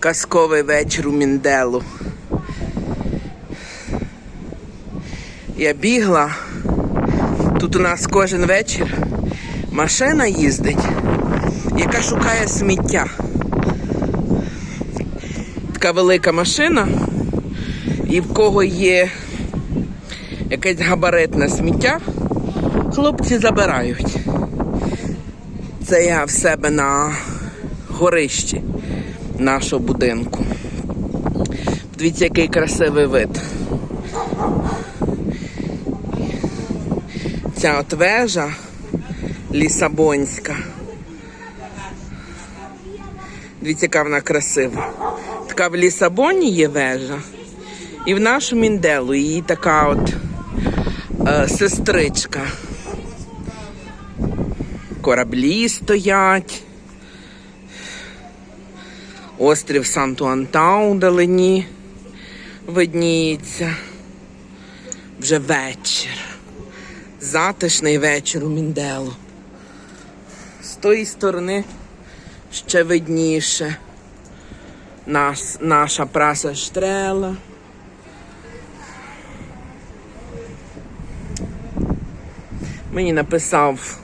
казковий вечір у Мінделу. Я бігла. Тут у нас кожен вечір машина їздить, яка шукає сміття. Така велика машина, і в кого є якесь габаритне сміття, хлопці забирають. Це я в себе на горищі нашого будинку. Дивіться, який красивий вид. Ця от вежа Лісабонська. Дивіться, яка вона красива. Така в Лісабоні є вежа. І в нашу Мінделу її така от е, сестричка. Кораблі стоять. Острів Санту-Антау вдалині видніється. Вже вечір. Затишний вечір у Мінделу. З тої сторони ще видніше. Нас, наша праса штрела. Мені написав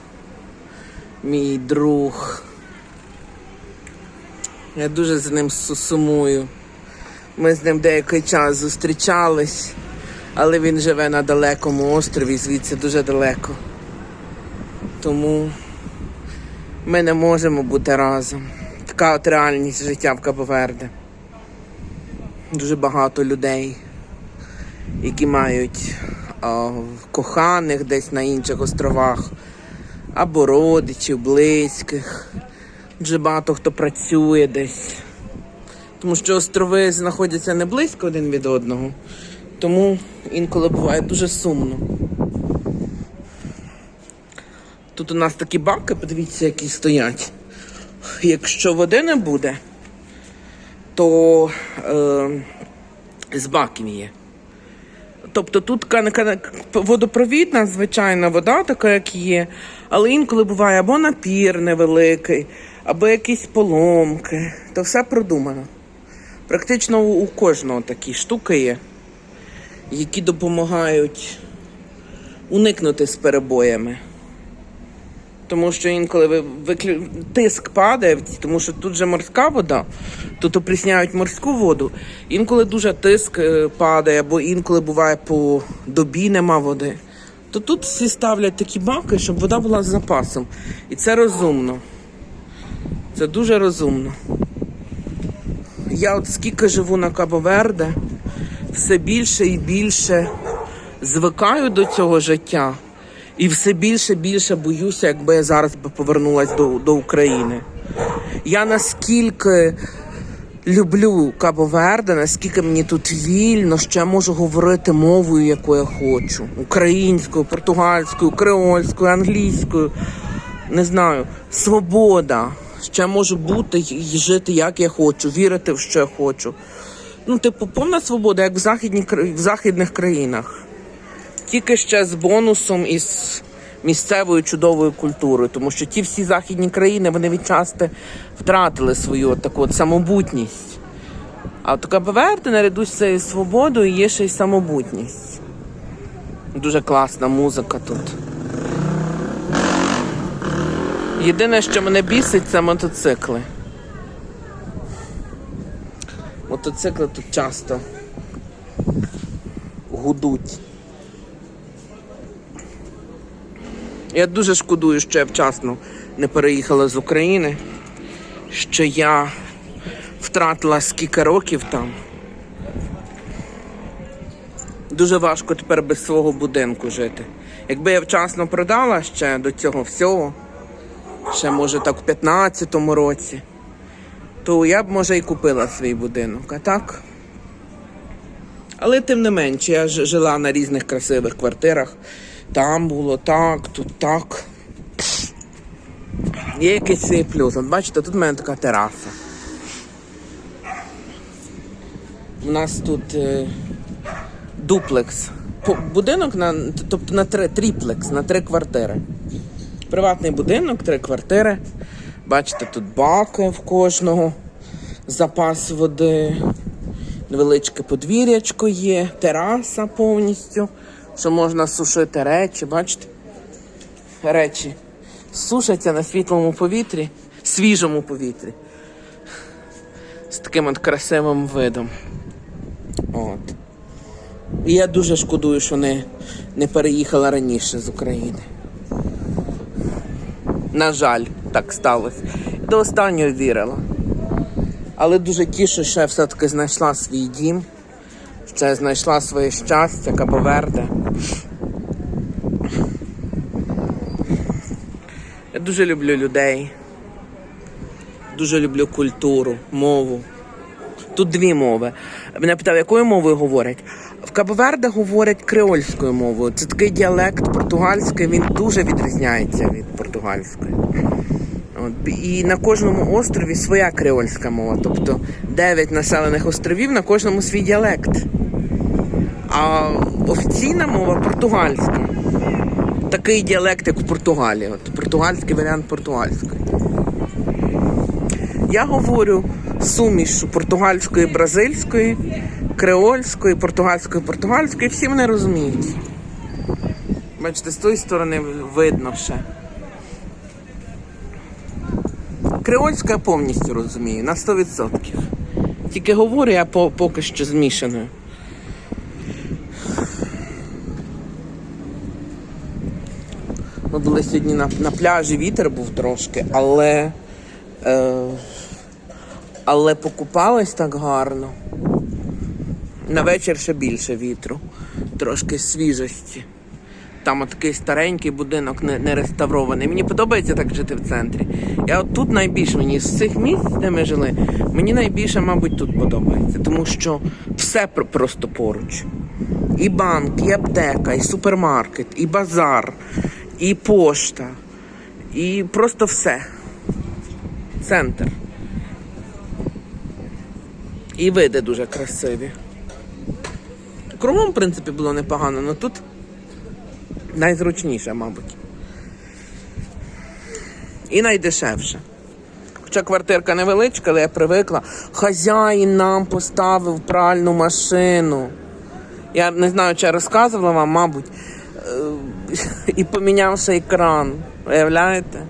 мій друг. Я дуже з ним су- сумую. Ми з ним деякий час зустрічались, але він живе на далекому острові, звідси дуже далеко. Тому ми не можемо бути разом. Така от реальність життя в Кабоверде. Дуже багато людей, які мають а, коханих десь на інших островах, або родичів, близьких. Дуже багато хто працює десь. Тому що острови знаходяться не близько один від одного. Тому інколи буває дуже сумно. Тут у нас такі баки, подивіться, які стоять. Якщо води не буде, то е, з баків є. Тобто тут водопровідна, звичайна вода, така, як є, але інколи буває або напір невеликий, або якісь поломки. То все продумано. Практично у кожного такі штуки є, які допомагають уникнути з перебоями. Тому що інколи ви, виклю... тиск падає, тому що тут же морська вода, тут опрісняють морську воду. Інколи дуже тиск е, падає, або інколи буває по добі нема води. То тут всі ставлять такі баки, щоб вода була з запасом. І це розумно. Це дуже розумно. Я от скільки живу на Кабо-Верде, все більше і більше звикаю до цього життя. І все більше і більше боюся, якби я зараз повернулася до, до України. Я наскільки люблю Кабо-Верде, наскільки мені тут вільно, що я можу говорити мовою, яку я хочу: українською, португальською, креольською, англійською. Не знаю, свобода. Я можу бути і жити, як я хочу, вірити в що я хочу. Ну, типу, повна свобода, як в, західній, кра- в західних країнах тільки ще з бонусом із місцевою чудовою культурою, тому що ті всі західні країни вони відчасти втратили свою таку от самобутність. А от Кабо-Верде наряду з цією свободою є ще й самобутність. Дуже класна музика тут. Єдине, що мене бісить, це мотоцикли. Мотоцикли тут часто гудуть. Я дуже шкодую, що я вчасно не переїхала з України, що я втратила скільки років там. Дуже важко тепер без свого будинку жити. Якби я вчасно продала ще до цього всього, ще може так в 15-му році, то я б може і купила свій будинок. А так. Але тим не менше, я жила на різних красивих квартирах. Там було так, тут так. Є якийсь свій плюс. От бачите, тут в мене така тераса. У нас тут е, дуплекс. Будинок на, тобто на три, тріплекс, на три квартири. Приватний будинок, три квартири. Бачите, тут баки в кожного. запас води, невеличке подвір'ячко є, тераса повністю, що можна сушити речі, бачите? Речі сушаться на світлому повітрі, свіжому повітрі. З таким от красивим видом. От. І я дуже шкодую, що не, не переїхала раніше з України. На жаль, так сталося. До останнього вірила. Але дуже тішу, що я все-таки знайшла свій дім, що я знайшла своє щастя, Кабоверде. Я дуже люблю людей. Дуже люблю культуру, мову. Тут дві мови. Мене питав, якою мовою говорять? В Кабоверде говорять креольською мовою. Це такий діалект португальський, він дуже відрізняється від португальської. От, і на кожному острові своя креольська мова. Тобто 9 населених островів на кожному свій діалект. А офіційна мова португальська. Такий діалект, як в Португалії. От, португальський варіант португальської. Я говорю суміш португальської, бразильської, креольської, португальської, португальської. Всі мене розуміють. Бачите, з тої сторони видно ще. Креольську я повністю розумію, на 100%. Тільки говорю я по, поки що змішаною. Ми були сьогодні на, на пляжі, вітер був трошки, але, е, але покупались так гарно. На вечір ще більше вітру, трошки свіжості. Там такий старенький будинок, не, не реставрований. Мені подобається так жити в центрі. Я от тут найбільше мені з цих місць, де ми жили, мені найбільше, мабуть, тут подобається, тому що все просто поруч. І банк, і аптека, і супермаркет, і базар, і пошта, і просто все. Центр. І види дуже красиві. Кругом, в принципі, було непогано, але тут найзручніше, мабуть. І найдешевше. Хоча квартирка невеличка, але я привикла. Хазяїн нам поставив пральну машину. Я не знаю, чи я розказувала вам, мабуть. Е, І помінявши екран. Уявляєте?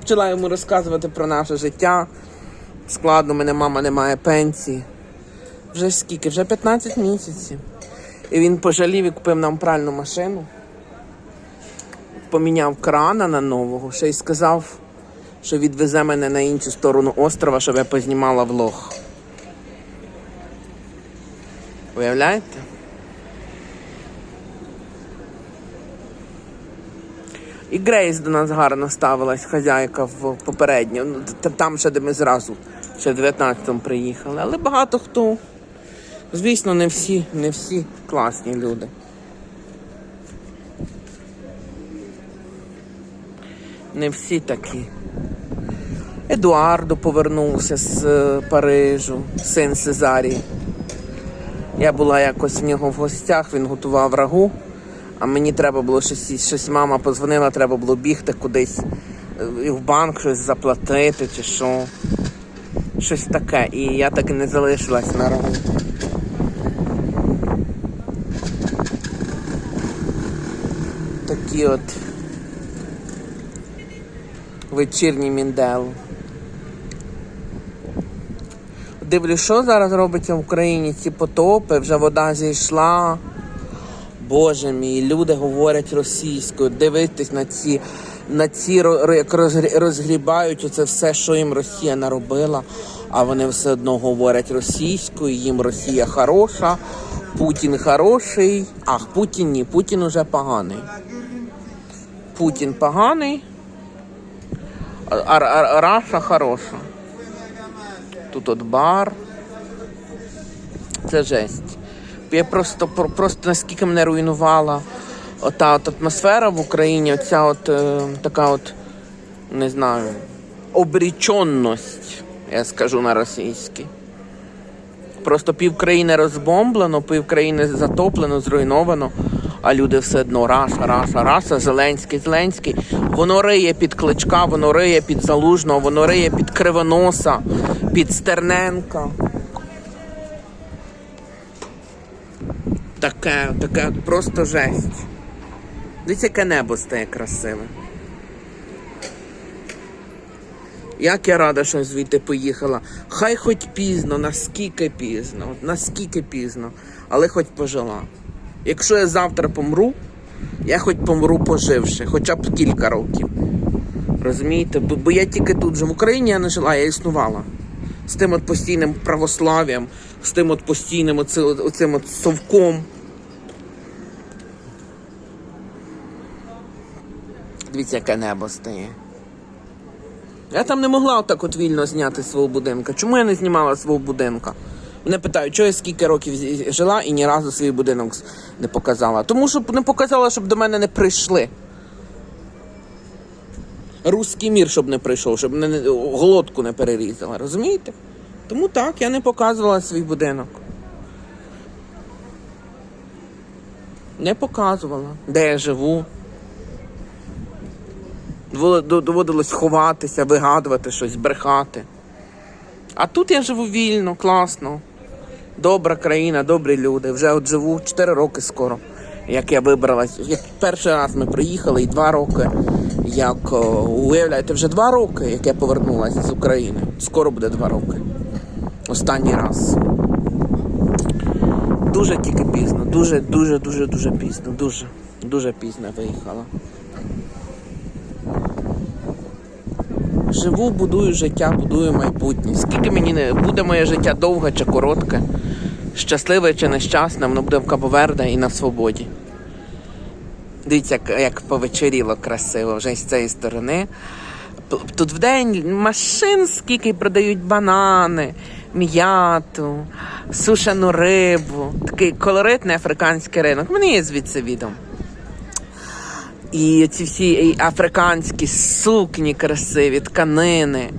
Почала йому розказувати про наше життя. Складно, мене мама не має пенсії. Вже скільки? Вже 15 місяців. І він пожалів і купив нам пральну машину. Поміняв крана на нового, ще й сказав, що відвезе мене на іншу сторону острова, щоб я познімала влог. Уявляєте? І Грейс до нас гарно ставилась, хазяйка в попередньо. Ну, Там ще де ми зразу, ще в 19-му приїхали. Але багато хто. Звісно, не всі, не всі класні люди. Не всі такі. Едуардо повернувся з е, Парижу, син Сезарії. Я була якось в нього в гостях, він готував рагу, а мені треба було щось, щось мама позвонила, треба було бігти кудись е, і в банк щось заплатити чи що. Щось таке. І я так і не залишилась на рагу. Такі от вечірні міндел. Дивлюсь, що зараз робиться в Україні, ці потопи, вже вода зійшла. Боже мій, люди говорять російською. Дивитись на ці, на ці як розгрі- розгрібають оце все, що їм Росія наробила, а вони все одно говорять російською, їм Росія хороша, Путін хороший. Ах, Путін ні, Путін уже поганий. Путін поганий, а, Раша хороша. Тут от бар. Це жесть. Я просто, про- просто наскільки мене руйнувала ота от атмосфера в Україні, оця от е, така от, не знаю, обріченність, я скажу на російській. Просто пів країни розбомблено, пів країни затоплено, зруйновано, А люди все одно раша, раша, раша, Зеленський, Зеленський. Воно риє під кличка, воно риє під залужного, воно риє під кривоноса, під Стерненка. Таке, таке просто жесть. Дивіться, яке небо стає красиве. Як я рада, що звідти поїхала. Хай хоч пізно, наскільки пізно, наскільки пізно, але хоч пожила. Якщо я завтра помру, я хоч помру поживши, хоча б кілька років. Розумієте? Бо, бо я тільки тут же в Україні я не жила, я існувала. З тим от постійним православ'ям, з тим от постійним оци, оцим от совком. Дивіться, яке небо стає. Я там не могла отак от вільно зняти свого будинка. Чому я не знімала свого будинка? Мене питають, чого я скільки років жила і ні разу свій будинок не показала. Тому що не показала, щоб до мене не прийшли. Руський мір, щоб не прийшов, щоб не- голодку не перерізала. Розумієте? Тому так, я не показувала свій будинок. Не показувала, де я живу. Доводилось ховатися, вигадувати щось, брехати. А тут я живу вільно, класно. Добра країна, добрі люди. Вже от живу 4 роки скоро, як я вибралась. Як перший раз ми приїхали, і 2 роки. Як уявляєте, вже 2 роки, як я повернулася з України. Скоро буде 2 роки. Останній раз. Дуже тільки пізно, дуже, дуже, дуже, дуже пізно. Дуже, дуже пізно виїхала. Живу, будую життя, будую майбутнє. Скільки мені не буде моє життя довге чи коротке, щасливе чи нещасне, воно буде в Кабоверде і на свободі. Дивіться, як, як повечеріло красиво вже з цієї сторони. Тут вдень машин скільки продають банани, м'яту, сушену рибу. Такий колоритний африканський ринок. Мені є звідси відом. І ці всі африканські сукні красиві, тканини,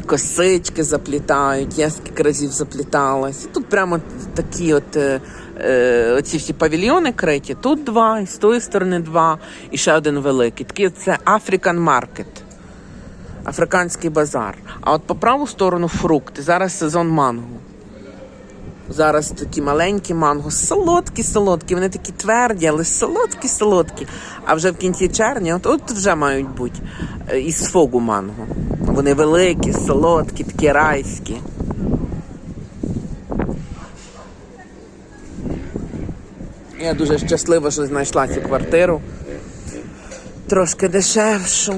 косички заплітають. Я скільки разів запліталась. Тут прямо такі от е, ці всі павільйони криті. Тут два, і з тої сторони два, і ще один великий. Такий це African Market. Африканський базар. А от по праву сторону фрукти. Зараз сезон манго. Зараз такі маленькі манго, солодкі, солодкі, вони такі тверді, але солодкі, солодкі. А вже в кінці червня, от, от вже мають бути е, із фогу манго. Вони великі, солодкі, такі райські. Я дуже щаслива, що знайшла цю квартиру. Трошки дешевшу.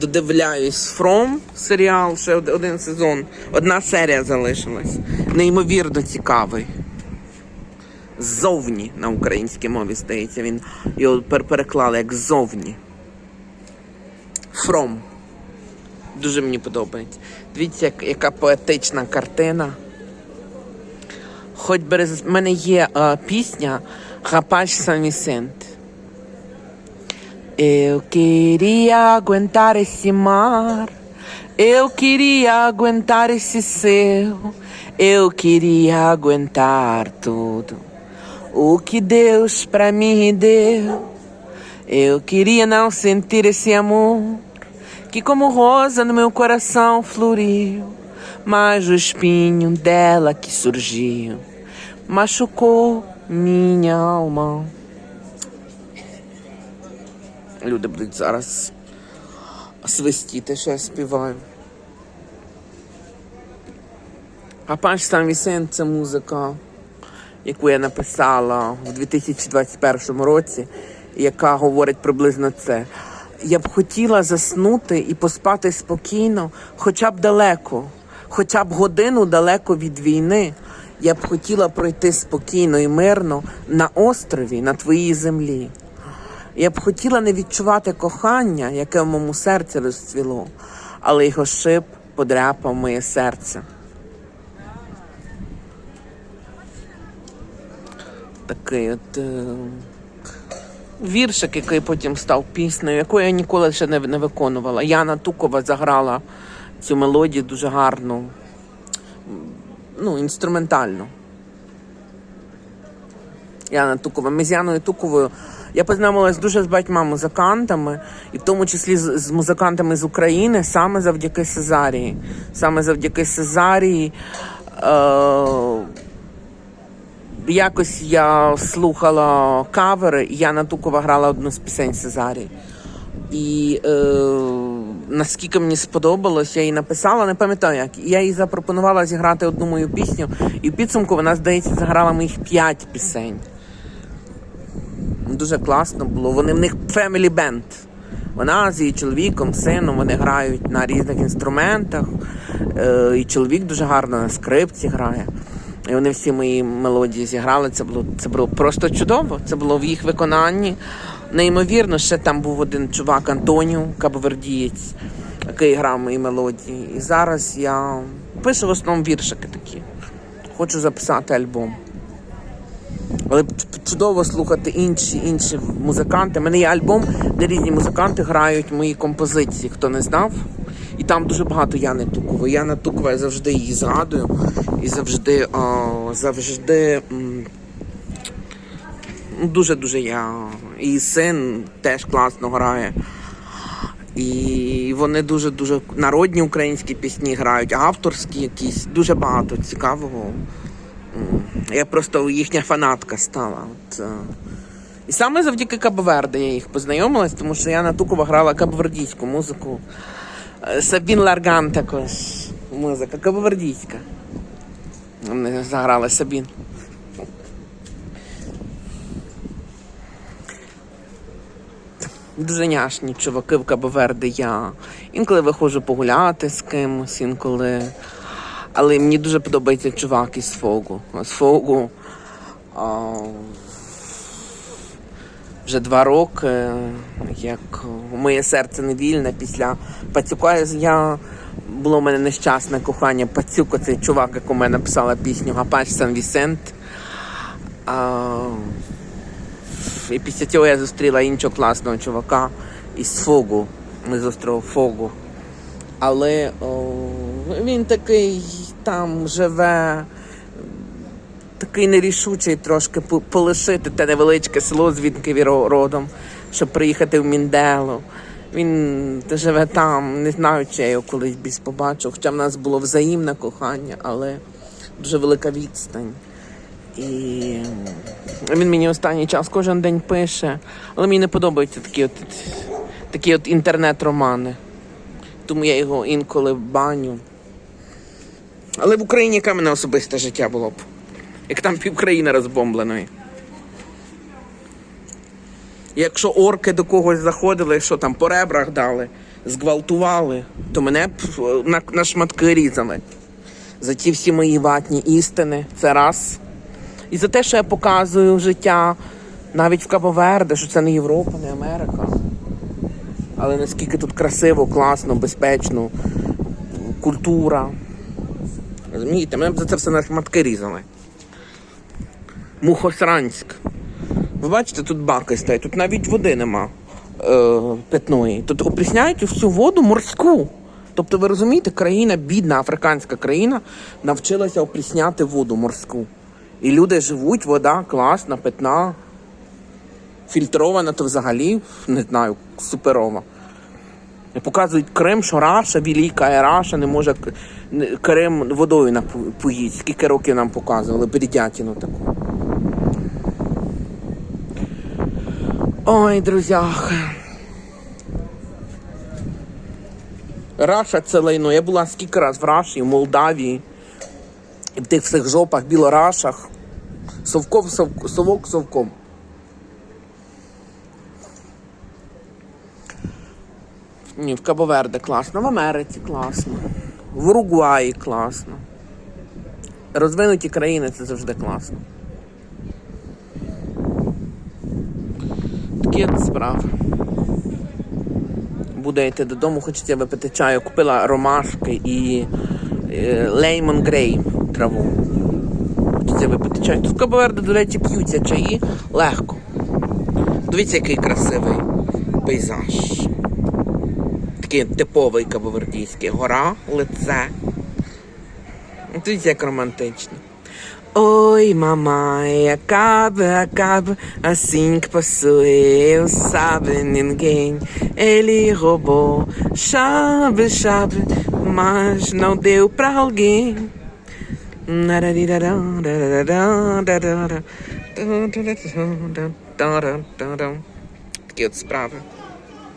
Додивляюсь From серіал, ще один сезон. Одна серія залишилась. Неймовірно цікавий. Ззовні на українській мові здається. Він його переклали як ззовні. From. Дуже мені подобається. Дивіться, як- яка поетична картина. Хоч без в мене є е, пісня San Vicente. Eu queria aguentar esse mar, eu queria aguentar esse céu, eu queria aguentar tudo o que Deus pra mim deu. Eu queria não sentir esse amor que, como rosa, no meu coração floriu, mas o espinho dela que surgiu machucou minha alma. Люди будуть зараз свистіти, що я співаю. А пан Сан Вісент це музика, яку я написала в 2021 році, яка говорить приблизно це. Я б хотіла заснути і поспати спокійно, хоча б далеко, хоча б годину далеко від війни. Я б хотіла пройти спокійно і мирно на острові, на твоїй землі. Я б хотіла не відчувати кохання, яке в моєму серці розцвіло, але його шип подряпав моє серце. Такий от е, віршик, який потім став піснею, яку я ніколи ще не, не виконувала. Яна Тукова заграла цю мелодію дуже гарну, ну, інструментально. Яна Тукова. Ми з Яною Туковою. Я познайомилась дуже з багатьма музикантами, і в тому числі з, з музикантами з України, саме завдяки Сезарії. Саме завдяки Сезарії. Е- якось я слухала кавери, і Яна Тукова грала одну з пісень Сезарії. І е, наскільки мені сподобалось, я їй написала, не пам'ятаю як. Я їй запропонувала зіграти одну мою пісню, і в підсумку вона, здається, заграла моїх п'ять пісень. Дуже класно було. Вони в них family band. Вона з її чоловіком, сином, вони грають на різних інструментах. Е, і чоловік дуже гарно на скрипці грає. І вони всі мої мелодії зіграли. Це було, це було просто чудово. Це було в їх виконанні. Неймовірно, ще там був один чувак Антоніо, кабовердієць, який грав мої мелодії. І зараз я пишу в основному віршики такі. Хочу записати альбом. Але чудово слухати інші інші музиканти. У мене є альбом, де різні музиканти грають мої композиції, хто не знав. І там дуже багато Яни Тукової. Яна Тукова, я завжди її згадую. І завжди, о, завжди дуже-дуже я. І син теж класно грає. І вони дуже-дуже народні українські пісні грають, авторські якісь, дуже багато цікавого. Я просто їхня фанатка стала. От, е. І саме завдяки Кабоверде я їх познайомилась, тому що я на Тукова грала кабовердійську музику. Е, Сабін Ларган також музика, кабовердійська. Вони заграли Сабін. Дуже няшні чуваки в Кабоверде я. Інколи виходжу погуляти з кимось, інколи. Але мені дуже подобається чувак із Фогу. З Фогу а, вже два роки, як моє серце не вільне після Пацюка. Я було в мене нещасне кохання. Пацюк, цей чувак, яку мене написала пісню Гапач Сан Вісент. І після цього я зустріла іншого класного чувака із Фогу. Ми з острову Фогу. Але о, він такий там живе, такий нерішучий трошки полишити те невеличке село, звідки він родом, щоб приїхати в Міндело. Він живе там, не знаю, чи я його колись більш побачив. Хоча в нас було взаємне кохання, але дуже велика відстань. І він мені останній час кожен день пише. Але мені не подобаються такі от, такі от інтернет-романи. Тому я його інколи баню. Але в Україні яке мене особисте життя було б? Як там пів країни розбомбленої. Якщо орки до когось заходили, що там по ребрах дали, зґвалтували, то мене б е, на, на шматки різали. За ті всі мої ватні істини, це раз. І за те, що я показую життя навіть в Кабоверде, що це не Європа, не Америка. Але наскільки тут красиво, класно, безпечно, культура. Розумієте, мене б за це все на шматки різали. Мухосранськ. Ви бачите, тут баки стоять, тут навіть води нема е, питної. Тут опрісняють всю воду морську. Тобто, ви розумієте, країна, бідна африканська країна, навчилася опрісняти воду морську. І люди живуть, вода класна, питна, фільтрована, то взагалі, не знаю, суперова. Показують Крим, що Раша велика, Раша не може Крим водою напоїть. Скільки років нам показували, бредятину таку. Ой, друзяха. Раша це лайно. Я була скільки раз в Раші, в Молдавії, і в тих всіх жопах, білорашах. Совков, совк, совок совком. Ні, в Кабоверде класно, в Америці класно, в Уругваї класно. Розвинуті країни це завжди класно. Такі от. Буду йти додому, хочеться випити чаю. Купила ромашки і е, леймон грей траву. Хочеться випити чай. Тут в Кабоверде, до речі, п'ються чаї легко. Дивіться, який красивий пейзаж. Такий типовий кабовердійський. Гора, лице. Дивіться, як романтично. Oi, mamãe, acaba, acaba, assim que passou eu, sabe ninguém. Ele roubou, chave, chave, mas não deu pra alguém. Такі от справи.